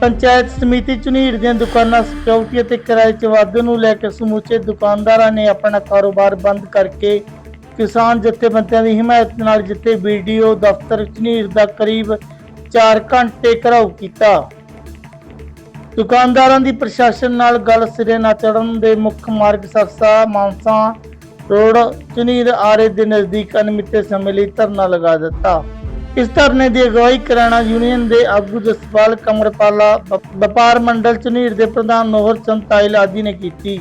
ਪੰਚਾਇਤ ਸਮਿਤੀ ਝੁਨੀਰ ਦੀਆਂ ਦੁਕਾਨਾਂ ਸਿਕਿਉਰਿਟੀ ਅਤੇ ਕਿਰਾਏ 'ਚ ਵਾਧੇ ਨੂੰ ਲੈ ਕੇ ਸਮੁੱਚੇ ਦੁਕਾਨਦਾਰਾਂ ਨੇ ਆਪਣਾ ਕਾਰੋਬਾਰ ਬੰਦ ਕਰਕੇ ਕਿਸਾਨ ਜਥੇਬੰਦੀਆਂ ਦੀ ਹਮਾਇਤ ਨਾਲ ਜਿੱਥੇ ਵੀਡੀਓ ਦਫ਼ਤਰ ਝੁਨੀਰ ਦਾ ਕਰੀਬ 4 ਘੰਟੇ ਘਰਾਓ ਕੀਤਾ। ਦੁਕਾਨਦਾਰਾਂ ਦੀ ਪ੍ਰਸ਼ਾਸਨ ਨਾਲ ਗੱਲ ਸਿਰੇ ਨਾ ਚੜਨ ਦੇ ਮੁੱਖ ਮਾਰਗ ਸਰਸਾ, ਮਾਨਸਾ ਰੋਡ ਝੁਨੀਰ ਆਰੇ ਦੇ ਨਜ਼ਦੀਕ ਅਨਮਿੱਤੇ ਸਮੇਂ ਲਈ ਧਰਨਾ ਲਗਾ ਦਿੱਤਾ। ਇਸ ਧਰਨੇ ਦੀ ਅਗਵਾਈ ਕਰਾਣਾ ਯੂਨੀਅਨ ਦੇ ਆਗੂ ਜਸਪਾਲ ਕਮਰਪਾਲਾ ਵਪਾਰ ਮੰਡਲ ਝੁਨੀਰ ਦੇ ਪ੍ਰਧਾਨ ਨੋਹਰ ਚੰਦ ਤਾਇਲ ਆਦਿ ਨੇ ਕੀਤੀ।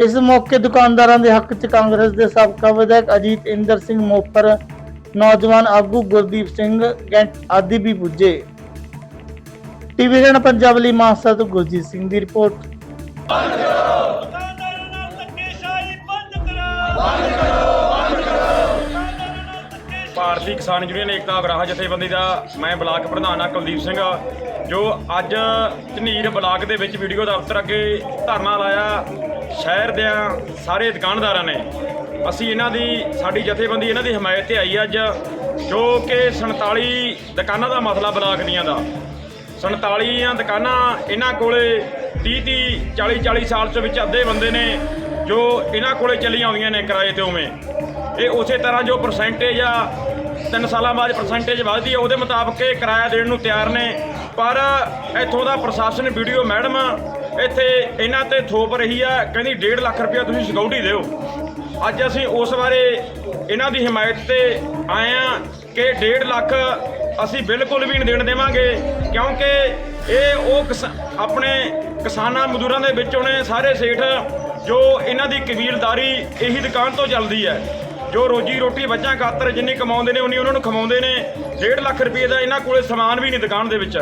ਇਸ ਮੌਕੇ ਦੁਕਾਨਦਾਰਾਂ ਦੇ ਹੱਕ 'ਚ ਕਾਂਗਰਸ ਦੇ ਸਾਬਕਾ ਵਿਧਾਇਕ ਅਜੀਤ ਇੰਦਰ ਸਿੰਘ ਮੋਫਰ ਨੌਜਵਾਨ ਆਗੂ ਗੁਰਦੀਪ ਸਿੰਘ ਗੈਂਟ ਆਦਿ ਵੀ ਪੁੱਜੇ। ਟੀਵੀ ਰਣ ਪੰਜਾਬ ਲਈ ਮਾਨਸਾ ਤੋਂ ਗੁਰਜੀਤ ਸਿੰਘ ਦੀ ਰਿਪੋਰਟ। ਧੱਕੇਸ਼ਾਹੀ ਕਿਸਾਨ ਯੂਨੀਅਨ ਏਕਤਾ ਗ੍ਰਾਹ ਜਥੇਬੰਦੀ ਦਾ ਮੈਂ ਬਲਾਕ ਪ੍ਰਧਾਨ ਆ, ਕੁਲਦੀਪ ਸਿੰਘ, ਜੋ ਅੱਜ ਝਨੀਰ ਬਲਾਕ ਦੇ ਵਿੱਚ ਵੀਡੀਓ ਦਫ਼ਤਰ ਅੱਗੇ ਧਰਨਾ ਲਾਇਆ। ਸ਼ਹਿਰ ਦੇ ਸਾਰੇ ਦੁਕਾਨਦਾਰਾਂ ਨੇ। ਅਸੀਂ ਇਹਨਾਂ ਦੀ, ਸਾਡੀ ਜਥੇਬੰਦੀ ਇਹਨਾਂ ਦੀ ਹਮਾਇਤ ਤੇ ਆਈ ਅੱਜ, ਜੋ ਕਿ 47 ਦੁਕਾਨਾਂ ਦਾ ਮਸਲਾ ਬਲਾਕ ਦੀਆਂ ਦਾ। 47 ਦੁਕਾਨਾਂ ਇਹਨਾਂ ਕੋਲੇ 30 30 40 40 ਸਾਲ ਤੋਂ ਵਿੱਚ ਅੱਧੇ ਬੰਦੇ ਨੇ, ਜੋ ਇਹਨਾਂ ਕੋਲੇ ਚੱਲੀਆਂ ਆਉਂਦੀਆਂ ਨੇ ਕਿਰਾਏ ਤੇ ਉਵੇਂ। ਇਹ ਉਸੇ ਤਰ੍ਹਾਂ ਜੋ ਪਰਸੈਂਟੇਜ ਆ ਤਿੰਨ ਸਾਲਾਂ ਬਾਅਦ ਪਰਸੈਂਟੇਜ ਵੱਧਦੀ ਹੈ, ਉਹਦੇ ਮੁਤਾਬਕ ਇਹ ਕਿਰਾਇਆ ਦੇਣ ਨੂੰ ਤਿਆਰ ਨੇ। ਪਰ ਇੱਥੋਂ ਦਾ ਪ੍ਰਸ਼ਾਸਨ ਵੀਡੀਓ ਮੈਡਮ, ਇੱਥੇ ਇਹਨਾਂ ਤੇ ਥੋਪ ਰਹੀ ਆ, ਕਹਿੰਦੀ 1.5 ਲੱਖ ਰੁਪਇਆ ਤੁਸੀਂ ਸਿਕਿਉਰਿਟੀ ਦਿਓ। ਅੱਜ ਅਸੀਂ ਉਸ ਬਾਰੇ ਇਹਨਾਂ ਦੀ ਹਮਾਇਤ ਤੇ ਆਏ ਆ ਕਿ 1.5 ਲੱਖ ਅਸੀਂ ਬਿਲਕੁਲ ਵੀ ਨਹੀਂ ਦੇਣ ਦੇਵਾਂਗੇ, ਕਿਉਂਕਿ ਇਹ ਉਹ ਕਿਸਾ- ਆਪਣੇ ਕਿਸਾਨਾਂ ਮਜ਼ਦੂਰਾਂ ਦੇ ਵਿੱਚੋਂ ਨੇ, ਸਾਰੇ ਸੇਠ, ਜੋ ਇਹਨਾਂ ਦੀ ਕਬੀਲਦਾਰੀ ਇਹੀ ਦੁਕਾਨ ਤੋਂ ਚੱਲਦੀ ਹੈ। ਜੋ ਰੋਜੀ ਰੋਟੀ ਬੱਚਾ ਖਾਤਰ ਜਿੰਨੀ ਕਮਾਉਂਦੇ ਨੇ, ਉਨੀ ਉਹਨਾਂ ਨੂੰ ਖਵਾਉਂਦੇ ਨੇ। 1.5 ਲੱਖ ਰੁਪਏ ਦਾ ਇਹਨਾਂ ਕੋਲੇ ਸਮਾਨ ਵੀ ਨਹੀਂ ਦੁਕਾਨ ਦੇ ਵਿੱਚ।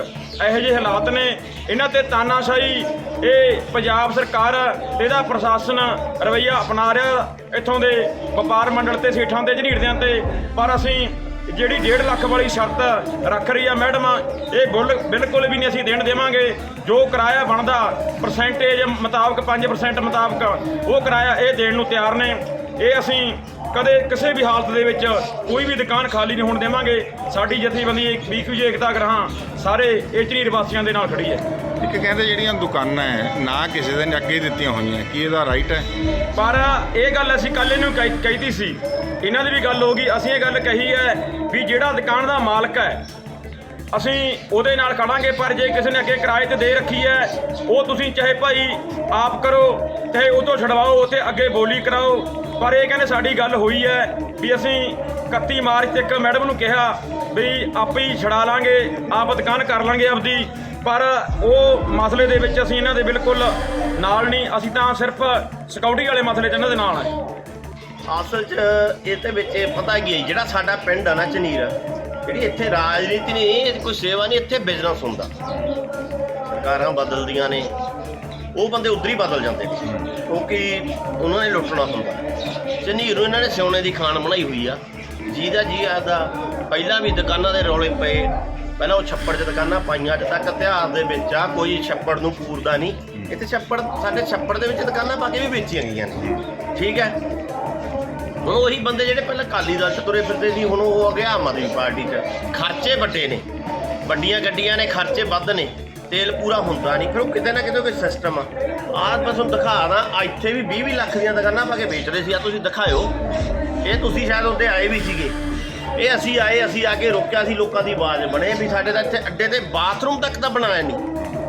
ਇਹੋ ਜਿਹੇ ਹਾਲਾਤ ਨੇ। ਇਹਨਾਂ ਤੇ ਤਾਨਾਸ਼ਾਹੀ ਇਹ ਪੰਜਾਬ ਸਰਕਾਰ ਇਹਦਾ ਪ੍ਰਸ਼ਾਸਨ ਰਵਈਆ ਅਪਣਾ ਰਿਹਾ। ਇੱਥੋਂ ਦੇ ਵਪਾਰ ਮੰਡਲ ਤੇ ਸੇਠਾਂ ਤੇ ਝਨੀੜਦਿਆਂ ਤੇ। ਪਰ ਅਸੀਂ ਜਿਹੜੀ 1.5 ਲੱਖ ਵਾਲੀ ਸ਼ਰਤ ਰੱਖ ਰਹੀ ਆ ਮੈਡਮ, ਇਹ ਬੁੱਲ ਬਿਲਕੁਲ ਵੀ ਨਹੀਂ ਅਸੀਂ ਦੇਣ ਦੇਵਾਂਗੇ। ਜੋ ਕਿਰਾਇਆ ਬਣਦਾ ਪਰਸੈਂਟੇਜ ਮੁਤਾਬਕ 5% ਮੁਤਾਬਕ, ਉਹ ਕਿਰਾਇਆ ਇਹ ਦੇਣ ਨੂੰ ਤਿਆਰ ਨੇ। ਇਹ ਅਸੀਂ ਕਦੇ ਕਿਸੇ ਵੀ ਹਾਲਤ ਦੇ ਵਿੱਚ ਕੋਈ ਵੀ ਦੁਕਾਨ ਖਾਲੀ ਨਹੀਂ ਹੋਣ ਦੇਵਾਂਗੇ। ਸਾਡੀ ਜਥੇਬੰਦੀ ਬੀਕੂਜੀ ਏਕਤਾ ਗ੍ਰਾਹਾਂ ਸਾਰੇ ਇਹ ਝਨੀਰ ਵਾਸੀਆਂ ਦੇ ਨਾਲ ਖੜੀ ਹੈ। ਇੱਕ ਕਹਿੰਦੇ ਜਿਹੜੀਆਂ ਦੁਕਾਨਾਂ ਹੈ ਨਾ ਕਿਸੇ ਦੇ ਅੱਗੇ ਦਿੱਤੀਆਂ ਹੋਈਆਂ ਕੀ ਇਹਦਾ ਰਾਈਟ ਹੈ? ਪਰ ਇਹ ਗੱਲ ਅਸੀਂ ਕੱਲ ਇਹਨੂੰ ਕਹੀ ਕਹੀਦੀ ਸੀ। ਇਹਨਾਂ ਦੀ ਵੀ ਗੱਲ ਹੋ ਗਈ। ਅਸੀਂ ਇਹ ਗੱਲ ਕਹੀ ਹੈ ਵੀ ਜਿਹੜਾ ਦੁਕਾਨ ਦਾ ਮਾਲਕ ਹੈ ਅਸੀਂ ਉਹਦੇ ਨਾਲ ਖੜਾਂਗੇ, ਪਰ ਜੇ ਕਿਸੇ ਨੇ ਅੱਗੇ ਕਿਰਾਏ ਤੇ ਦੇ ਰੱਖੀ ਹੈ, ਉਹ ਤੁਸੀਂ ਚਾਹੇ ਭਾਈ ਆਪ ਕਰੋ, ਚਾਹੇ ਉਹ ਤੋਂ ਛਡਵਾਓ, ਉੱਥੇ ਅੱਗੇ ਬੋਲੀ ਕਰਾਓ। ਪਰ ਇਹ ਕਹਿੰਦੇ ਸਾਡੀ ਗੱਲ ਹੋਈ ਹੈ ਵੀ ਅਸੀਂ 31 ਮਾਰਚ ਤੱਕ ਮੈਡਮ ਨੂੰ ਕਿਹਾ ਵੀ ਆਪੇ ਹੀ ਛਡਾ ਲਾਂਗੇ, ਆਪ ਦੁਕਾਨ ਕਰ ਲਾਂਗੇ ਆਪਦੀ। ਪਰ ਉਹ ਮਸਲੇ ਦੇ ਵਿੱਚ ਅਸੀਂ ਇਹਨਾਂ ਦੇ ਬਿਲਕੁਲ ਨਾਲ ਨਹੀਂ, ਅਸੀਂ ਤਾਂ ਸਿਰਫ ਸਿਕਿਉਰਿਟੀ ਵਾਲੇ ਮਸਲੇ 'ਚ ਇਹਨਾਂ ਦੇ ਨਾਲ ਆ ਅਸਲ 'ਚ ਇਹਦੇ ਵਿੱਚ ਇਹ ਪਤਾ ਕੀ ਹੈ, ਜਿਹੜਾ ਸਾਡਾ ਪਿੰਡ ਆ ਨਾ ਚਨੀਰ ਜਿਹੜੀ ਇੱਥੇ ਰਾਜਨੀਤੀ ਨਹੀਂ, ਇਹ ਕੋਈ ਸੇਵਾ ਨਹੀਂ, ਇੱਥੇ ਬਿਜ਼ਨਸ ਹੁੰਦਾ। ਸਰਕਾਰਾਂ ਬਦਲਦੀਆਂ ਨੇ। ਉਹ ਬੰਦੇ ਉਧਰ ਹੀ ਬਦਲ ਜਾਂਦੇ ਨੇ, ਕਿਉਂਕਿ ਉਹਨਾਂ ਨੇ ਲੁੱਟਣਾ ਹੁੰਦਾ। ਚਨੀਰ ਨੂੰ ਇਹਨਾਂ ਨੇ ਸਿਉਣੇ ਦੀ ਖਾਨ ਬਣਾਈ ਹੋਈ ਆ, ਜਿਹਦਾ ਜੀ ਆਦਾ ਪਹਿਲਾਂ ਵੀ ਦੁਕਾਨਾਂ ਦੇ ਰੌਲੇ ਪਏ, ਪਹਿਲਾਂ ਉਹ ਛੱਪੜ 'ਚ ਦੁਕਾਨਾਂ ਪਾਈਆਂ, ਅੱਜ ਤੱਕ ਇਤਿਹਾਸ ਦੇ ਵਿੱਚ ਆ, ਕੋਈ ਛੱਪੜ ਨੂੰ ਪੂਰਦਾ ਨਹੀਂ। ਇੱਥੇ ਛੱਪੜ, ਸਾਡੇ ਛੱਪੜ ਦੇ ਵਿੱਚ ਦੁਕਾਨਾਂ ਪਾ ਕੇ ਵੀ ਵੇਚੀਆਂ ਗਈਆਂ ਨੇ। ਠੀਕ ਹੈ? ਹੁਣ ਉਹੀ ਬੰਦੇ ਜਿਹੜੇ ਪਹਿਲਾਂ ਕਾਲੀ ਦਲ ਚ ਤੁਰੇ ਫਿਰਦੇ ਸੀ, ਹੁਣ ਉਹ ਆ ਗਿਆ ਆਮ ਆਦਮੀ ਪਾਰਟੀ ਚ। ਖਰਚੇ ਵੱਡੇ ਨੇ। ਵੱਡੀਆਂ ਗੱਡੀਆਂ ਨੇ, ਖਰਚੇ ਵੱਧ ਨੇ। ਤੇਲ ਪੂਰਾ ਹੁੰਦਾ ਨਹੀਂ। ਫਿਰ ਉਹ ਕਿਤੇ ਨਾ ਕਿਤੇ ਕੋਈ ਸਿਸਟਮ ਆ। ਆਹ ਬਸ ਹੁਣ ਦਿਖਾ ਦਾਂ, ਇੱਥੇ ਵੀ 20 20 ਲੱਖ ਦੀਆਂ ਦੁਕਾਨਾਂ ਪਾ ਕੇ ਵੇਚ ਰਹੇ ਸੀ। ਆ ਤੁਸੀਂ ਦਿਖਾਇਓ। ਇਹ ਤੁਸੀਂ ਸ਼ਾਇਦ ਉਹਦੇ ਆਏ ਵੀ ਸੀਗੇ। ਇਹ ਅਸੀਂ ਆਏ, ਅਸੀਂ ਆ ਕੇ ਰੋਕਿਆ ਸੀ। ਲੋਕਾਂ ਦੀ ਆਵਾਜ਼ ਬਣੇ ਵੀ ਸਾਡੇ ਤਾਂ ਇੱਥੇ ਅੱਡੇ ਤੇ ਬਾਥਰੂਮ ਤੱਕ ਤਾਂ ਬਣਾਇਆ ਨਹੀਂ।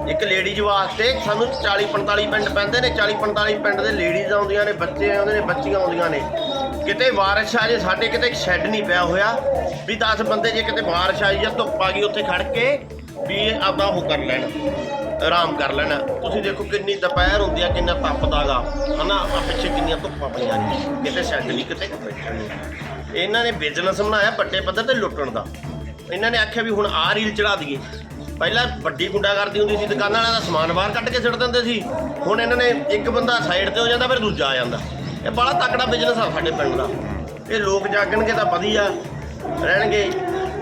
ਇੱਕ ਲੇਡੀਜ਼ ਵਾਸਤੇ ਸਾਨੂੰ 40 45 ਪਿੰਡ ਪੈਂਦੇ ਨੇ। 40 45 ਪਿੰਡ ਦੇ ਲੇਡੀਜ਼ ਆਉਂਦੀਆਂ ਨੇ, ਬੱਚੇ ਆਉਂਦੇ ਨੇ, ਬੱਚੀਆਂ ਆਉਂਦੀਆਂ ਨੇ। ਕਿਤੇ ਬਾਰਿਸ਼ ਆ ਜੇ, ਸਾਡੇ ਕਿਤੇ ਸ਼ੈੱਡ ਨਹੀਂ ਪਿਆ ਹੋਇਆ। ਵੀ 10 ਬੰਦੇ ਜੇ ਕਿਤੇ ਬਾਰਿਸ਼ ਆਈ ਜਾਂ ਧੁੱਪ ਆ ਗਈ, ਉੱਥੇ ਖੜ ਕੇ ਵੀ ਇਹ ਆਪਦਾ ਉਹ ਕਰ ਲੈਣ, ਆਰਾਮ ਕਰ ਲੈਣਾ। ਤੁਸੀਂ ਦੇਖੋ ਕਿੰਨੀ ਦੁਪਹਿਰ ਹੁੰਦੀ ਆ, ਕਿੰਨਾ ਤਪਦਾਗਾ। ਹਨਾ? ਆ ਪਿੱਛੇ ਕਿੰਨੀਆਂ ਧੁੱਪਾਂ ਪਈਆਂ ਨੇ। ਕਿਤੇ ਸ਼ੈੱਡ ਨਹੀਂ, ਕਿਤੇ ਇਹਨਾਂ ਨੇ ਬਿਜ਼ਨਸ ਬਣਾਇਆ ਵੱਡੇ ਪੱਧਰ ਤੇ ਲੁੱਟਣ ਦਾ। ਇਹਨਾਂ ਨੇ ਆਖਿਆ ਵੀ ਹੁਣ ਆਹ ਰੀਲ ਚੜਾ ਦਈਏ। ਪਹਿਲਾਂ ਵੱਡੀ ਗੁੰਡਾਗਰਦੀ ਹੁੰਦੀ ਸੀ, ਦੁਕਾਨਾਂ ਵਾਲਿਆਂ ਦਾ ਸਮਾਨ ਬਾਹਰ ਕੱਢ ਕੇ ਸਿੱਟ ਦਿੰਦੇ ਸੀ। ਹੁਣ ਇਹਨਾਂ ਨੇ ਇੱਕ ਬੰਦਾ ਸਾਈਡ ਤੇ ਹੋ ਜਾਂਦਾ, ਫਿਰ ਦੂਜਾ ਆ ਜਾਂਦਾ। ਇਹ ਬੜਾ ਤਕੜਾ ਬਿਜ਼ਨਸ ਆ ਸਾਡੇ ਪਿੰਡ ਦਾ। ਇਹ ਲੋਕ ਜਾਗਣਗੇ ਤਾਂ ਵਧੀਆ ਰਹਿਣਗੇ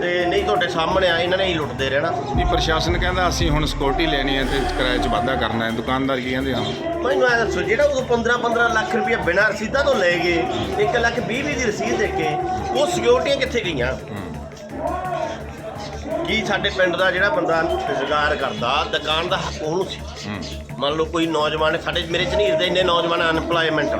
ਤੇ ਨਹੀਂ ਤੁਹਾਡੇ ਸਾਹਮਣੇ ਆ ਇਹਨਾਂ ਨੇ ਹੀ ਲੁੱਟਦੇ ਰਹਿਣਾ। ਵੀ ਪ੍ਰਸ਼ਾਸਨ ਕਹਿੰਦਾ ਅਸੀਂ ਹੁਣ ਸਿਕਿਉਰਿਟੀ ਲੈਣੀ ਹੈ ਤੇ ਕਿਰਾਏ 'ਚ ਵਾਧਾ ਕਰਨਾ ਹੈ। ਦੁਕਾਨਦਾਰ ਕੀ ਕਹਿੰਦੇ ਹਨ ਮੈਨੂੰ ਐ ਦੱਸੋ ਜਿਹੜਾ ਉਹ 15 15 ਲੱਖ ਰੁਪਏ ਬਿਨਾਂ ਰਸੀਦਾਂ ਤੋਂ ਲੈ ਗਏ 1 ਲੱਖ 20 20 ਦੀ ਰਸੀਦ ਦੇ ਕੇ ਉਹ ਸਿਕਿਉਰਿਟੀਆਂ ਕਿੱਥੇ ਗਈਆਂ? ਕੀ ਸਾਡੇ ਪਿੰਡ ਦਾ ਜਿਹੜਾ ਬੰਦਾ ਰੁਜ਼ਗਾਰ ਕਰਦਾ ਦੁਕਾਨ ਦਾ ਹੱਕ ਉਹਨੂੰ ਸੀ? ਮੰਨ ਲਓ ਕੋਈ ਨੌਜਵਾਨ ਸਾਡੇ ਮੇਰੇ ਝਨੀਰ ਦੇ ਇੰਨੇ ਨੌਜਵਾਨ ਅਨਪਲਾਈਮੈਂਟ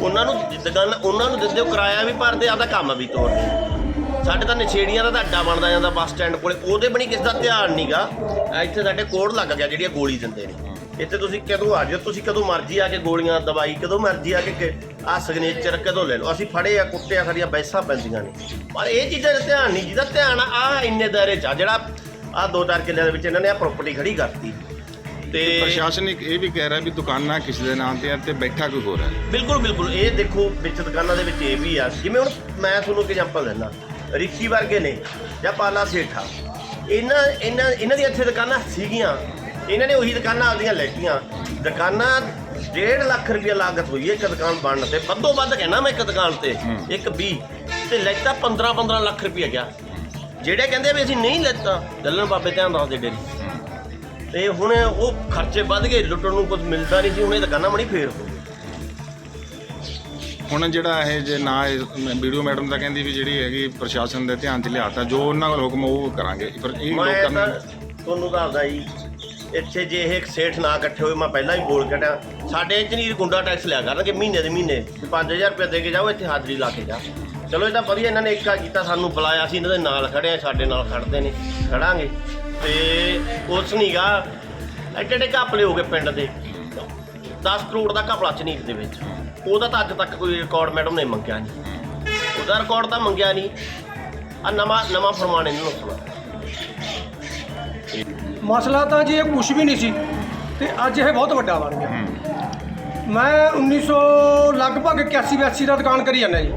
ਉਹਨਾਂ ਨੂੰ ਦੁਕਾਨ ਉਹਨਾਂ ਨੂੰ ਦਿੰਦੇ ਹੋ ਕਿਰਾਇਆ ਵੀ ਭਰਦੇ, ਆਪਦਾ ਕੰਮ ਵੀ ਤੋਰਦੇ। ਸਾਡੇ ਤਾਂ ਨਛੇੜੀਆਂ ਦਾ ਤਾਂ ਅੱਡਾ ਬਣਦਾ ਜਾਂਦਾ ਬੱਸ ਸਟੈਂਡ ਕੋਲੇ, ਉਹਦੇ ਬਣੀ ਕਿਸ ਦਾ ਧਿਆਨ ਨਹੀਂਗਾ ਇੱਥੇ ਸਾਡੇ ਕੋੜ ਲੱਗ ਗਿਆ, ਜਿਹੜੀਆਂ ਗੋਲੀ ਦਿੰਦੇ ਨੇ। ਇੱਥੇ ਤੁਸੀਂ ਕਦੋਂ ਆ ਜਾਓ, ਤੁਸੀਂ ਕਦੋਂ ਮਰਜ਼ੀ ਆ ਕੇ ਗੋਲੀਆਂ ਦਵਾਈ ਕਦੋਂ ਮਰਜ਼ੀ ਆ ਕੇ ਆ ਸਿਗਨੇਚਰ ਕਦੋਂ ਲੈ ਲਓ। ਅਸੀਂ ਫੜੇ ਆ, ਕੁੱਟੇ ਆ, ਸਾਡੀਆਂ ਬੈਸਾਂ ਪੈਂਦੀਆਂ ਨੇ। ਪਰ ਇਹ ਚੀਜ਼ਾਂ ਦਾ ਧਿਆਨ ਨਹੀਂ ਜਿਹਦਾ ਧਿਆਨ ਆ ਇੰਨੇ ਦਾਇਰੇ 'ਚ ਆ, ਜਿਹੜਾ ਆ ਦੋ ਚਾਰ ਕਿੱਲਿਆਂ ਦੇ ਵਿੱਚ ਇਹਨਾਂ ਨੇ ਆ ਪ੍ਰਾਪਰਟੀ ਖੜੀ ਕਰਤੀ। ਤੇ ਪ੍ਰਸ਼ਾਸਨ ਇੱਕ ਇਹ ਵੀ ਕਹਿ ਰਿਹਾ ਵੀ ਦੁਕਾਨਾਂ ਕਿਸੇ ਦੇ ਨਾਮ ਤੇ ਆ ਤੇ ਬੈਠਾ ਕੋਈ ਹੋਰ ਹੈ ਬਿਲਕੁਲ ਬਿਲਕੁਲ। ਇਹ ਦੇਖੋ ਵਿੱਚ ਦੁਕਾਨਾਂ ਦੇ ਵਿੱਚ ਇਹ ਵੀ ਆ। ਜਿਵੇਂ ਹੁਣ ਮੈਂ ਤੁਹਾਨੂੰ ਇੱਕ ਐਗਜ਼ਾਮਪਲ ਦਿੰਦਾ। ਰਿੱਕੀ ਵਰਗੇ ਨੇ ਜਾਂ ਪਾਲਾ ਸੇਠਾ। ਇਹਨਾਂ ਇਹਨਾਂ ਇਹਨਾਂ ਦੀਆਂ ਇੱਥੇ ਦੁਕਾਨਾਂ ਸੀਗੀਆਂ। ਇਹਨਾਂ ਨੇ ਉਹੀ ਦੁਕਾਨਾਂ ਆਪਦੀਆਂ ਲੈਤੀਆਂ। ਦੁਕਾਨਾਂ 1.5 ਲੱਖ ਰੁਪਏ ਲਾਗਤ ਹੋਈ ਹੈ ਇੱਕ ਦੁਕਾਨ ਬਣਨ ਤੇ। ਵੱਧੋ ਵੱਧ ਕਹਿਣਾ ਮੈਂ ਇੱਕ ਦੁਕਾਨ ਤੇ। ਇੱਕ 20 ਤੇ ਲੈਤਾ 15 15 ਲੱਖ ਰੁਪਏ ਗਿਆ। ਜਿਹੜੇ ਕਹਿੰਦੇ ਵੀ ਅਸੀਂ ਨਹੀਂ ਲੈਤਾ ਦੱਲਣ ਬਾਬੇ ਧਿਆਨ ਰੱਖਦੇ ਡੇਰੀ। ਤੇ ਹੁਣ ਉਹ ਖਰਚੇ ਵੱਧ ਗਏ ਲੁੱਟਣ ਨੂੰ ਕੁਝ ਮਿਲਦਾ ਨਹੀਂ ਸੀ ਹੁਣ ਇਹ ਦੁਕਾਨਾਂ ਬਣੀ ਫੇਰ ਹੋ ਗਈ। ਹੁਣ ਜਿਹੜਾ ਇਹ ਜੇ ਨਾ ਵੀਡੀਓ ਮੈਡਮ ਤਾਂ ਕਹਿੰਦੀ ਵੀ ਜਿਹੜੀ ਹੈਗੀ ਪ੍ਰਸ਼ਾਸਨ ਦੇ ਧਿਆਨ 'ਚ ਲਿਆਤਾ ਜੋ ਉਹਨਾਂ ਕੋਲ ਹੁਕਮ ਉਹ ਕਰਾਂਗੇ। ਪਰ ਇਹ ਮੈਂ ਲੋਕਾਂ ਤਾਂ ਨੂੰ ਤੁਹਾਨੂੰ ਦੱਸਦਾ ਜੀ ਇੱਥੇ ਜੇ ਇਹ ਸੇਠ ਨਾ ਇਕੱਠੇ ਹੋਏ ਮੈਂ ਪਹਿਲਾਂ ਹੀ ਬੋਲ ਕੱਢਿਆ ਸਾਡੇ ਝਨੀਰ ਗੁੰਡਾ ਟੈਕਸ ਲਿਆ ਕਰਨਗੇ ਮਹੀਨੇ ਦੇ ਮਹੀਨੇ 5000 ਰੁਪਏ ਦੇ ਕੇ ਜਾਓ ਇੱਥੇ ਹਾਜ਼ਰੀ ਲਾ ਕੇ ਜਾ ਚਲੋ ਇਹ ਤਾਂ ਵਧੀਆ ਇਹਨਾਂ ਨੇ ਇੱਕਾ ਕੀਤਾ ਸਾਨੂੰ ਬੁਲਾਇਆ ਸੀ ਇਹਨਾਂ ਦੇ ਨਾਲ ਖੜੇ ਆ ਸਾਡੇ ਨਾਲ ਖੜਦੇ ਨੇ ਖੜਾਂਗੇ। ਤੇ ਉਸ ਨੀਗਾ। ਐਡੇ ਐਡੇ ਘਪਲੇ ਹੋ ਗਏ ਪਿੰਡ ਦੇ। 10 ਕਰੋੜ ਦਾ ਘਪਲਾ ਝਨੀਰ ਦੇ ਵਿੱਚ। ਉਹਦਾ ਤਾਂ ਅੱਜ ਤੱਕ ਕੋਈ ਰਿਕਾਰਡ ਮੈਡਮ ਨੇ ਮੰਗਿਆ ਨਹੀਂ। ਉਹਦਾ ਰਿਕਾਰਡ ਤਾਂ ਮੰਗਿਆ ਨਹੀਂ। ਆ ਨਵਾਂ ਨਵਾਂ ਫਰਮਾਨ ਇਹਨਾਂ ਨੂੰ ਸੁਣਾ ਮਸਲਾ ਤਾਂ ਜੀ ਇਹ ਕੁਝ ਵੀ ਨਹੀਂ ਸੀ। ਤੇ ਅੱਜ ਇਹ ਬਹੁਤ ਵੱਡਾ ਬਣ ਗਿਆ। ਮੈਂ 1900 ਲਗਭਗ 81 82 ਦਾ ਦੁਕਾਨ ਕਰੀ ਜਾਂਦਾ ਜੀ।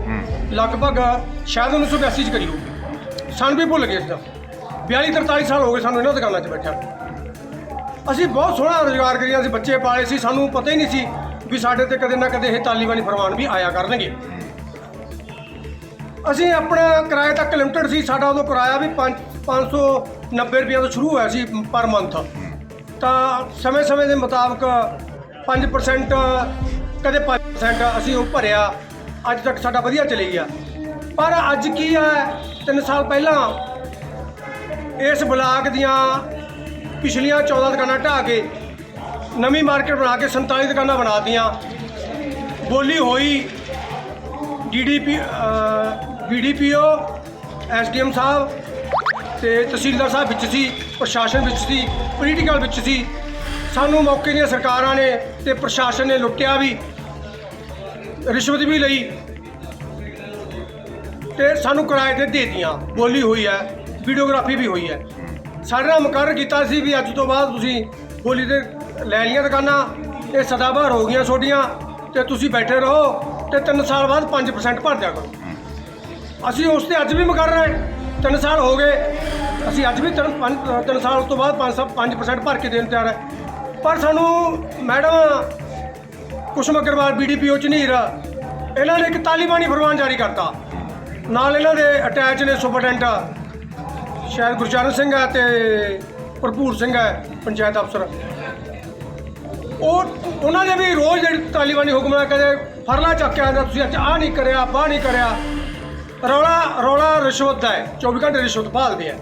ਲਗਭਗ ਸ਼ਾਇਦ 1982 ਚ ਕਰੀ ਹੋਊਗੀ। ਸਾਨੂੰ ਵੀ ਭੁੱਲ ਗਏ ਇਸ ਦਾ। 42 43 ਸਾਲ ਹੋ ਗਏ ਸਾਨੂੰ ਇਹਨਾਂ ਦੁਕਾਨਾਂ 'ਚ ਬੈਠਿਆ ਅਸੀਂ ਬਹੁਤ ਸੋਹਣਾ ਰੁਜ਼ਗਾਰ ਕਰੀਆ ਅਸੀਂ ਬੱਚੇ ਪਾਲੇ ਸੀ, ਸਾਨੂੰ ਪਤਾ ਹੀ ਨਹੀਂ ਸੀ ਵੀ ਸਾਡੇ ਤੇ ਕਦੇ ਨਾ ਕਦੇ ਇਹ ਤਾਲੀਬਾਨੀ ਫਰਮਾਨ ਵੀ ਆਇਆ ਕਰਨਗੇ। ਅਸੀਂ ਆਪਣਾ ਕਿਰਾਏ ਤੱਕ ਲਿਮਟਡ ਸੀ, ਸਾਡਾ ਉਦੋਂ ਕਿਰਾਇਆ ਵੀ 5 590 ਰੁਪਏ ਤੋਂ ਸ਼ੁਰੂ ਹੋਇਆ ਸੀ ਪਰ ਮੰਥ ਤਾਂ ਸਮੇਂ-ਸਮੇਂ ਦੇ ਮੁਤਾਬਕ 5% ਕਦੇ 5% ਅਸੀਂ ਉਹ ਭਰਿਆ, ਅੱਜ ਤੱਕ ਸਾਡਾ ਵਧੀਆ ਚਲੇ ਗਿਆ। ਪਰ ਅੱਜ ਕੀ ਹੈ 3 ਸਾਲ ਪਹਿਲਾਂ ਇਸ ਬਲਾਕ ਦੀਆਂ ਪਿਛਲੀਆਂ 14 ਦੁਕਾਨਾਂ ਢਾਹ ਕੇ, ਨਵੀਂ ਮਾਰਕੀਟ ਬਣਾ ਕੇ 47 ਦੁਕਾਨਾਂ ਬਣਾ ਦਿੱਤੀਆਂ ਬੋਲੀ ਹੋਈ ਡੀਡੀਪੀ ਬੀਡੀਪੀਓ ਐਸਡੀਐਮ ਸਾਹਿਬ ਤੇ ਤਹਿਸੀਲਦਾਰ ਸਾਹਿਬ ਵਿੱਚ ਸੀ, ਪ੍ਰਸ਼ਾਸਨ ਵਿੱਚ ਸੀ, ਪੋਲੀਟੀਕਲ ਵਿੱਚ ਸੀ। ਸਾਨੂੰ ਮੌਕੇ ਦੀਆਂ ਸਰਕਾਰਾਂ ਨੇ ਤੇ ਪ੍ਰਸ਼ਾਸਨ ਨੇ ਲੁੱਟਿਆ ਵੀ, ਰਿਸ਼ਵਤ ਵੀ ਲਈ ਤੇ ਸਾਨੂੰ ਕਿਰਾਏ ਤੇ ਦੇ ਦਿੱਤੀਆਂ। ਬੋਲੀ ਹੋਈ ਹੈ। ਵੀਡੀਓਗ੍ਰਾਫੀ ਵੀ ਹੋਈ ਹੈ। ਸਾਡੇ ਨਾਲ ਮੁਕਰਰ ਕੀਤਾ ਸੀ ਵੀ ਅੱਜ ਤੋਂ ਬਾਅਦ ਤੁਸੀਂ ਬੋਲੀ ਤੇ ਲੈ ਲਈਆਂ ਦੁਕਾਨਾਂ ਇਹ ਸਦਾਬਹਾਰ ਹੋ ਗਈਆਂ ਛੋਟੀਆਂ ਤੇ ਤੁਸੀਂ ਬੈਠੇ ਰਹੋ, ਤੇ 3 ਸਾਲ ਬਾਅਦ 5% ਭਰ ਦਿਆ ਕਰੋ। ਅਸੀਂ ਉਸ ਤੇ ਅੱਜ ਵੀ ਮੁਕਰਰ ਹੈ ਤਿੰਨ ਸਾਲ ਹੋ ਗਏ, ਅਸੀਂ ਅੱਜ ਵੀ ਤਿੰਨ ਪੰਜ, ਤਿੰਨ ਸਾਲ ਤੋਂ ਬਾਅਦ 5 ਪੰਜ ਪਰਸੈਂਟ ਭਰ ਕੇ ਦੇਣ ਤਿਆਰ ਹੈ। ਪਰ ਸਾਨੂੰ ਮੈਡਮ, ਕੁਸਮ ਅਗਰਵਾਲ ਬੀਡੀਪੀਓ ਝਨੀਰ, ਇਹਨਾਂ ਨੇ ਇੱਕ ਤਾਲੀਬਾਨੀ ਫਰਮਾਨ ਜਾਰੀ ਕਰਤਾ। ਨਾਲ ਇਹਨਾਂ ਦੇ ਅਟੈਚ ਨੇ ਸੁਪਰਡੈਂਟ। ਸ਼ਾਇਦ ਗੁਰਚਰਨ ਸਿੰਘ ਹੈ ਤੇ ਭਰਪੂਰ ਸਿੰਘ ਹੈ ਪੰਚਾਇਤ ਅਫਸਰ। ਉਹ ਉਹਨਾਂ ਨੇ ਵੀ ਰੋਜ਼ ਜਿਹੜੀ ਤਾਲੀਬਾਨੀ ਹੁਕਮ ਨਾਲ ਕਦੇ ਫਰਲਾ ਚੱਕ ਕੇ ਆਉਂਦਾ ਤੁਸੀਂ ਅੱਜ ਆਹ ਨਹੀਂ ਕਰਿਆ ਬਾਹ ਨਹੀਂ ਕਰਿਆ। ਰੌਲਾ ਰੌਲਾ ਰਿਸ਼ਵਤ ਦਾ ਹੈ 24 ਘੰਟੇ ਰਿਸ਼ਵਤ ਭਾਲਦੇ ਆ।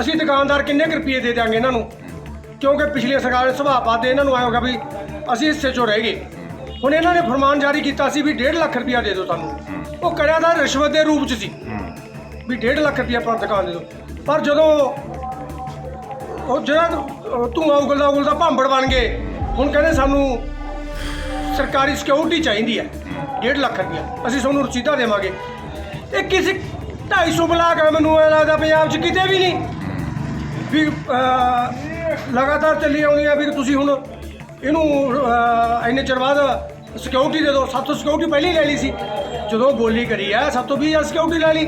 ਅਸੀਂ ਦੁਕਾਨਦਾਰ ਕਿੰਨੇ ਕੁ ਰੁਪਏ ਦੇ ਦਿਆਂਗੇ ਇਹਨਾਂ ਨੂੰ? ਕਿਉਂਕਿ ਪਿਛਲੀ ਸਰਕਾਰ ਨੇ ਸੁਭਾਅ ਪਾਦੇ ਇਹਨਾਂ ਨੂੰ ਆਇਆ ਹੋਗਾ ਵੀ ਅਸੀਂ ਹਿੱਸੇ ਚੋਂ ਰਹਿ ਗਏ। ਹੁਣ ਇਹਨਾਂ ਨੇ ਫਰਮਾਨ ਜਾਰੀ ਕੀਤਾ ਸੀ ਵੀ 1.5 ਲੱਖ ਰੁਪਇਆ ਦੇ ਦਿਓ ਤੁਹਾਨੂੰ ਉਹ ਕਰਿਆ ਦਾ ਰਿਸ਼ਵਤ ਦੇ ਰੂਪ 'ਚ ਸੀ। ਵੀ 1.5 ਲੱਖ ਰੁਪਇਆ ਪਰ ਦੁਕਾਨ ਦੇ ਦਿਓ। ਪਰ ਜਦੋਂ ਉਹ ਜਿਹੜਾ ਧੂੰਆਂ ਉਗਲਦਾ ਉਗਲਦਾ ਭਾਂਬੜ ਬਣ ਗਏ, ਹੁਣ ਕਹਿੰਦੇ ਸਾਨੂੰ ਸਰਕਾਰੀ ਸਿਕਿਉਰਿਟੀ ਚਾਹੀਦੀ ਹੈ 1.5 ਲੱਖ ਰੁਪਇਆ ਅਸੀਂ ਤੁਹਾਨੂੰ ਰਸੀਦਾ ਦੇਵਾਂਗੇ। ਇਹ ਕਿਸੇ 250 ਬਲਾਕ ਹੈ, ਮੈਨੂੰ ਐਂ ਲੱਗਦਾ ਪੰਜਾਬ 'ਚ ਕਿਤੇ ਵੀ ਨਹੀਂ। ਵੀ ਲਗਾਤਾਰ ਚੱਲੀ ਆਉਂਦੀ ਆ ਵੀ ਤੁਸੀਂ ਹੁਣ ਇਹਨੂੰ ਇੰਨੇ ਚਿਰ ਬਾਅਦ ਸਿਕਿਉਰਿਟੀ ਦੇ ਦਿਓ ਸਭ ਤੋਂ ਸਿਕਿਉਰਿਟੀ ਪਹਿਲਾਂ ਹੀ ਲੈ ਲਈ ਸੀ। ਜਦੋਂ ਬੋਲੀ ਕਰੀ ਆ ਸਭ ਤੋਂ ਵੀ ਸਿਕਿਉਰਿਟੀ ਲੈ ਲਈ।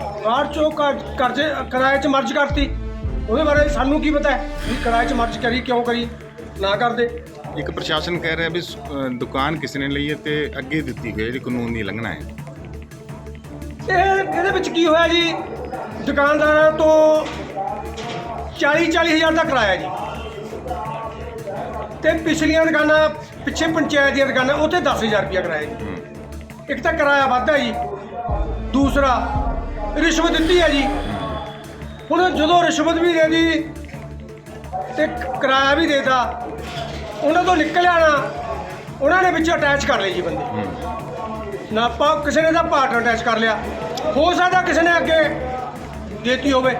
ਬਾਹਰ ਚੋਂ ਕਰ- ਕਰਜ਼ੇ ਕਿਰਾਏ 'ਚ ਮਰਜ ਕਰਤੀ। ਉਹਦੇ ਬਾਰੇ ਸਾਨੂੰ ਕੀ ਪਤਾ ਹੈ ਵੀ ਕਿਰਾਏ 'ਚ ਮਰਜ ਕਰੀ ਕਿਉਂ ਕਰੀ ਨਾ ਕਰਦੇ। ਇੱਕ ਪ੍ਰਸ਼ਾਸਨ ਕਹਿ ਰਿਹਾ ਵੀ ਸ- ਅ, ਦੁਕਾਨ ਕਿਸ ਨੇ ਲਈ ਹੈ ਤੇ ਅੱਗੇ ਦਿੱਤੀ ਹੈ ਜਿਹੜੀ ਕਾਨੂੰਨ ਦੀ ਲੰਘਣਾ ਹੈ। ਇਹ ਇਹਦੇ ਵਿੱਚ ਕੀ ਹੋਇਆ ਜੀ? ਦੁਕਾਨਦਾਰਾਂ ਤੋਂ 40 40 ਹਜ਼ਾਰ ਦਾ ਕਿਰਾਇਆ ਜੀ। ਤੇ ਪਿਛਲੀਆਂ ਦੁਕਾਨਾਂ ਪਿੱਛੇ ਪੰਚਾਇਤ ਦੀਆਂ ਦੁਕਾਨਾਂ ਉੱਥੇ 10000 ਰੁਪਇਆ ਕਿਰਾਇਆ ਜੀ। ਇੱਕ ਤਾਂ ਕਿਰਾਇਆ ਵੱਧਦਾ ਜੀ। ਦੂਸਰਾ ਰਿਸ਼ਵਤ ਦਿੱਤੀ ਹੈ ਜੀ। ਹੁਣ ਜਦੋਂ ਰਿਸ਼ਵਤ ਵੀ ਦੇ ਦੀ ਤੇ ਕਿਰਾਇਆ ਵੀ ਦੇਤਾ ਉਹਨਾਂ ਤੋਂ ਨਿਕਲ ਆਣਾ ਉਹਨਾਂ ਨੇ ਵਿੱਚ ਅਟੈਚ ਕਰ ਲਈ ਜੀ ਬੰਦੇ। ਨਾ ਆਪਾਂ ਕਿਸੇ ਨੇ ਤਾਂ ਪਾਰਟਨਰ ਅਟੈਚ ਕਰ ਲਿਆ। ਹੋ ਸਕਦਾ ਕਿਸੇ ਨੇ ਅੱਗੇ ਦੇਤੀ ਹੋਵੇ।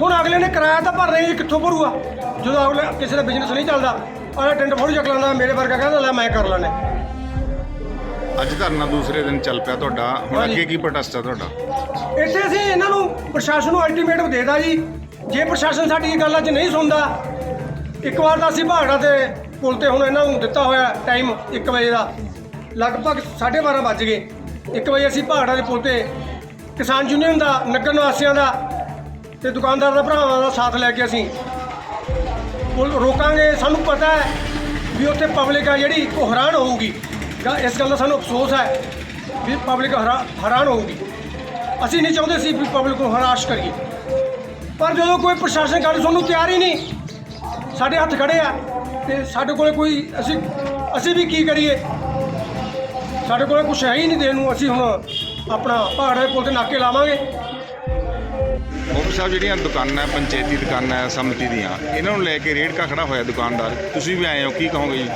ਹੁਣ ਅਗਲੇ ਨੇ ਕਿਰਾਇਆ ਤਾਂ ਭਰ ਨਹੀਂ ਕਿੱਥੋਂ ਭਰੂਗਾ? ਜਦੋਂ ਅਗਲੇ ਕਿਸੇ ਦਾ ਬਿਜ਼ਨਸ ਨਹੀਂ ਚੱਲਦਾ ਆਹ ਟੈਂਟ ਫੋੜ ਚੱਕ ਲੈਂਦਾ ਮੇਰੇ ਵਰਗਾ ਕਹਿੰਦਾ ਲੈ ਮੈਂ ਕਰ ਲੈਣਾ ਅੱਜ ਧਰਨਾ ਦੂਸਰੇ ਦਿਨ ਚੱਲ ਪਿਆ ਤੁਹਾਡਾ। ਹੁਣ। ਅੱਗੇ ਕੀ ਪ੍ਰੋਟੈਸਟ ਆ ਤੁਹਾਡਾ? ਇੱਥੇ ਅਸੀਂ ਇਹਨਾਂ ਨੂੰ ਪ੍ਰਸ਼ਾਸਨ ਨੂੰ ਅਲਟੀਮੇਟਮ ਦੇਦਾ ਜੀ। ਜੇ ਪ੍ਰਸ਼ਾਸਨ ਸਾਡੀ ਇਹ ਗੱਲ ਅੱਜ ਨਹੀਂ ਸੁਣਦਾ ਇੱਕ ਵਾਰ ਤਾਂ ਅਸੀਂ ਭਾਗੜਾ ਤੇ ਪੁਲ ਤੇ ਹੁਣ ਇਹਨਾਂ ਨੂੰ ਦਿੱਤਾ ਹੋਇਆ ਟਾਈਮ 1 ਵਜੇ ਦਾ। ਲਗਭਗ 12:30 ਵੱਜ ਗਏ। 1 ਵਜੇ ਅਸੀਂ ਭਾਗੜਾ ਦੇ ਪੁਲ ਤੇ ਕਿਸਾਨ ਯੂਨੀਅਨ ਦਾ ਨਗਰ ਨਿਵਾਸੀਆਂ ਦਾ ਤੇ ਦੁਕਾਨਦਾਰ ਦਾ ਭਰਾਵਾਂ ਦਾ ਸਾਥ ਲੈ ਕੇ ਅਸੀਂ ਪੁਲ ਰੋਕਾਂਗੇ। ਸਾਨੂੰ ਪਤਾ ਹੈ ਵੀ ਉੱਥੇ ਪਬਲਿਕ ਆ ਜਿਹੜੀ ਉਹ ਹੈਰਾਨ ਹੋਊਗੀ। ਗਾ- ਇਸ ਗੱਲ ਦਾ ਸਾਨੂੰ ਅਫਸੋਸ ਹੈ ਵੀ ਪਬਲਿਕ ਹੈਰਾਨ ਹੋਊਗੀ। ਅਸੀਂ ਨਹੀਂ ਚਾਹੁੰਦੇ ਸੀ ਵੀ ਪਬਲਿਕ ਨੂੰ ਹਰਾਸ਼ ਕਰੀਏ। ਪਰ ਜਦੋਂ ਕੋਈ ਪ੍ਰਸ਼ਾਸਨ ਗੱਲ ਸੁਣਨ ਨੂੰ ਤਿਆਰ ਹੀ ਨਹੀਂ, ਸਾਡੇ ਹੱਥ ਖੜੇ ਆ ਤੇ ਸਾਡੇ ਕੋਲੇ ਕੋਈ ਅਸੀਂ ਅਸੀਂ ਵੀ ਕੀ ਕਰੀਏ? ਸਾਡੇ ਕੋਲੇ ਕੁਝ ਹੈ ਹੀ ਨਹੀਂ ਦੇਣ ਨੂੰ। ਅਸੀਂ ਹੁਣ ਆਪਣਾ ਪਹਾੜ ਦੇ ਪੁਲ ਤੇ ਨਾਕੇ ਲਾਵਾਂਗੇ। ਮੁਖੀ ਸਾਹਿਬ ਜਿਹੜੀਆਂ ਦੁਕਾਨਾਂ ਪੰਚਾਇਤੀ ਦੁਕਾਨਾਂ ਸਮਿਤੀ ਦੀਆਂ ਇਹਨਾਂ ਨੂੰ ਲੈ ਕੇ ਰੇੜ ਕਾ ਖੜਾ ਹੋਇਆ ਦੁਕਾਨਦਾਰ। ਤੁਸੀਂ ਵੀ ਆਏ ਹੋ ਕੀ ਕਹੋਗੇ ਜੀ?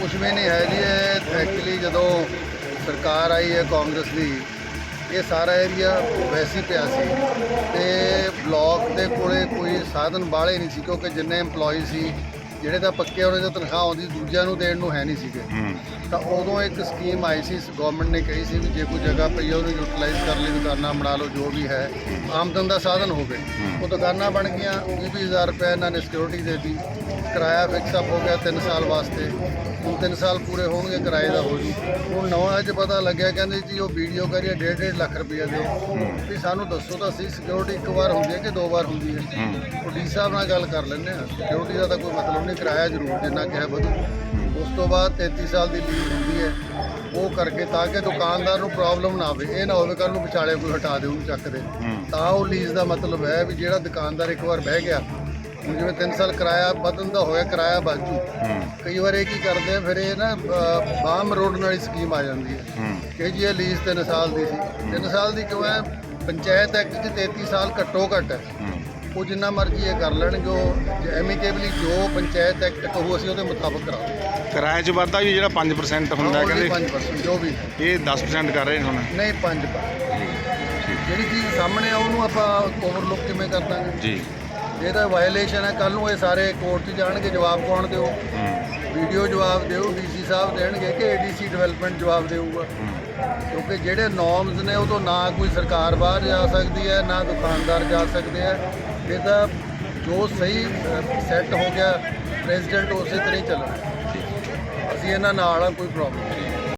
ਕੁਝ ਵੀ ਨਹੀਂ ਹੈ ਜੀ ਇਹ ਐਕਚੁਅਲੀ ਜਦੋਂ ਸਰਕਾਰ ਆਈ ਹੈ ਕਾਂਗਰਸ ਦੀ ਇਹ ਸਾਰਾ ਏਰੀਆ ਵੈਸੀ ਪਿਆ ਸੀ। ਤੇ ਬਲਾਕ ਦੇ ਕੋਲੇ ਕੋਈ ਸਾਧਨ ਬਾਲੇ ਨਹੀਂ ਸੀ ਕਿਉਂਕਿ ਜਿੰਨੇ EMPLOYE ਸੀ ਜਿਹੜੇ ਤਾਂ ਪੱਕੇ ਉਹਨਾਂ ਦੀ ਤਨਖਾਹ ਆਉਂਦੀ ਦੂਜਿਆਂ ਨੂੰ ਦੇਣ ਨੂੰ ਹੈ ਨਹੀਂ ਸੀਗੇ। ਤਾਂ ਉਦੋਂ ਇੱਕ ਸਕੀਮ ਆਈ ਸੀ ਗਵਰਨਮੈਂਟ ਨੇ ਕਹੀ ਸੀ ਵੀ ਜੇ ਕੋਈ ਜਗ੍ਹਾ ਪਈ ਹੈ ਉਹਨੂੰ ਯੂਟਿਲਾਈਜ਼ ਕਰ ਲਈ ਦੁਕਾਨਾਂ ਬਣਾ ਲਓ ਜੋ ਵੀ ਹੈ। ਆਮਦਨ ਦਾ ਸਾਧਨ ਹੋਵੇ ਉਹ ਦੁਕਾਨਾਂ ਬਣ ਗਈਆਂ 20000 ਰੁਪਏ ਇਹਨਾਂ ਨੇ ਸਿਕਿਉਰਿਟੀ ਦੇ ਦਿੱਤੀ। ਕਿਰਾਇਆ ਫਿਕਸ ਅਪ ਹੋ ਗਿਆ 3 ਸਾਲ ਵਾਸਤੇ। ਹੁਣ 3 ਸਾਲ ਪੂਰੇ ਹੋਣਗੇ ਕਿਰਾਏ ਦਾ ਹੋ ਜੂ। ਹੁਣ ਨਵਾਂ ਅੱਜ ਪਤਾ ਲੱਗਿਆ ਕਹਿੰਦੇ ਜੀ ਉਹ ਵੀਡੀਓ ਕਰੀਏ 1.5 ਲੱਖ ਰੁਪਏ ਦੇ ਵੀ ਸਾਨੂੰ ਦੱਸੋ ਤਾਂ ਸਹੀ ਸਿਕਿਉਰਿਟੀ ਇੱਕ ਵਾਰ ਹੁੰਦੀ ਹੈ ਕਿ ਦੋ ਵਾਰ ਹੁੰਦੀ ਹੈ? ਉਹ ਡੀ ਸਾਹਿਬ ਨਾਲ ਗੱਲ ਕਰ ਲੈਂਦੇ ਆ ਸਿਕਿਉਰਿਟੀ ਦਾ ਤਾਂ ਕੋਈ ਮਤਲਬ ਨਹੀਂ ਕਿਰਾਇਆ ਜ਼ਰੂਰ ਜਿੰਨਾ ਕਿਹਾ ਵਧੂ। ਉਸ ਤੋਂ ਬਾਅਦ 33 ਸਾਲ ਦੀ ਲੀਜ਼ ਹੁੰਦੀ ਹੈ। ਉਹ ਕਰਕੇ ਤਾਂ ਕਿ ਦੁਕਾਨਦਾਰ ਨੂੰ ਪ੍ਰੋਬਲਮ ਨਾ ਆਵੇ। ਇਹ ਨਾ ਹੋਵੇ ਕੱਲ ਨੂੰ ਵਿਚਾਲੇ ਕੋਈ ਹਟਾ ਦੇ ਉਹਨੂੰ ਚੱਕ ਦੇ। ਤਾਂ ਉਹ ਲੀਜ਼ ਦਾ ਮਤਲਬ ਹੈ ਵੀ ਜਿਹੜਾ ਦੁਕਾਨਦਾਰ ਇੱਕ ਵਾਰ ਬਹਿ ਗਿਆ। ਜਿਵੇਂ 3 ਸਾਲ ਕਿਰਾਇਆ ਵਧਣ ਦਾ ਹੋਇਆ ਕਿਰਾਇਆ ਬਾਜੂ ਕਈ ਵਾਰ ਇਹ ਕੀ ਕਰਦੇ ਆ ਫਿਰ ਇਹ ਨਾ ਬਾਮ ਰੋਡ ਨਾਲ ਸਕੀਮ ਆ ਜਾਂਦੀ ਹੈ। ਕਿ ਜੀ ਇਹ ਲੀਜ਼ 3 ਸਾਲ ਦੀ ਸੀ। 3 ਸਾਲ ਦੀ ਕਿਉਂ ਹੈ? ਪੰਚਾਇਤ ਐਕਟ 'ਚ 33 ਸਾਲ ਘੱਟੋ ਘੱਟ ਹੈ। ਉਹ ਜਿੰਨਾ ਮਰਜ਼ੀ ਇਹ ਕਰ ਲੈਣਗੇ ਉਹ ਐਮੀਕੇਬਲੀ ਜੋ ਪੰਚਾਇਤ ਐਕਟ ਕਹੂ ਅਸੀਂ ਉਹਦੇ ਮੁਤਾਬਕ ਕਰਾਂਗੇ। ਕਿਰਾਏ 'ਚ ਵਾਧਾ ਵੀ ਜਿਹੜਾ 5% ਹੁੰਦਾ ਕਹਿੰਦੇ 5% ਜੋ ਵੀ। ਇਹ 10% ਕਰ ਰਹੇ ਨੇ ਹੁਣ। ਨਹੀਂ 5 ਜਿਹੜੀ ਚੀਜ਼ ਸਾਹਮਣੇ ਆ ਉਹਨੂੰ ਆਪਾਂ ਓਵਰਲੁੱਕ ਕਿਵੇਂ ਕਰ ਦਾਂਗੇ? ਜੀ। ਇਹ ਤਾਂ ਵਾਇਲੇਸ਼ਨ ਹੈ ਕੱਲ ਨੂੰ ਇਹ ਸਾਰੇ ਕੋਰਟ 'ਚ ਜਾਣਗੇ ਜਵਾਬ ਕੌਣ ਦਿਓ? ਵੀਡੀਓ ਜਵਾਬ ਦਿਓ ਡੀਸੀ ਸਾਹਿਬ ਦੇਣਗੇ ਕਿ ਏਡੀਸੀ ਡਿਵੈਲਪਮੈਂਟ ਜਵਾਬ ਦੇਊਗਾ। ਕਿਉਂਕਿ ਜਿਹੜੇ ਨੋਰਮਸ ਨੇ ਉਹ ਤੋਂ ਨਾ ਕੋਈ ਸਰਕਾਰ ਬਾਹਰ ਜਾ ਸਕਦੀ ਹੈ ਨਾ ਦੁਕਾਨਦਾਰ ਜਾ ਸਕਦੇ ਆ ਇਹ ਤਾਂ ਜੋ ਸਹੀ ਸੈੱਟ ਹੋ ਗਿਆ ਪ੍ਰੈਜ਼ੀਡੈਂਟ ਉਸੇ ਤਰ੍ਹਾਂ ਹੀ ਚੱਲਣਾ। ਅਸੀਂ ਇਹਨਾਂ ਨਾਲ ਆ, ਕੋਈ ਪ੍ਰੋਬਲਮ ਨਹੀਂ।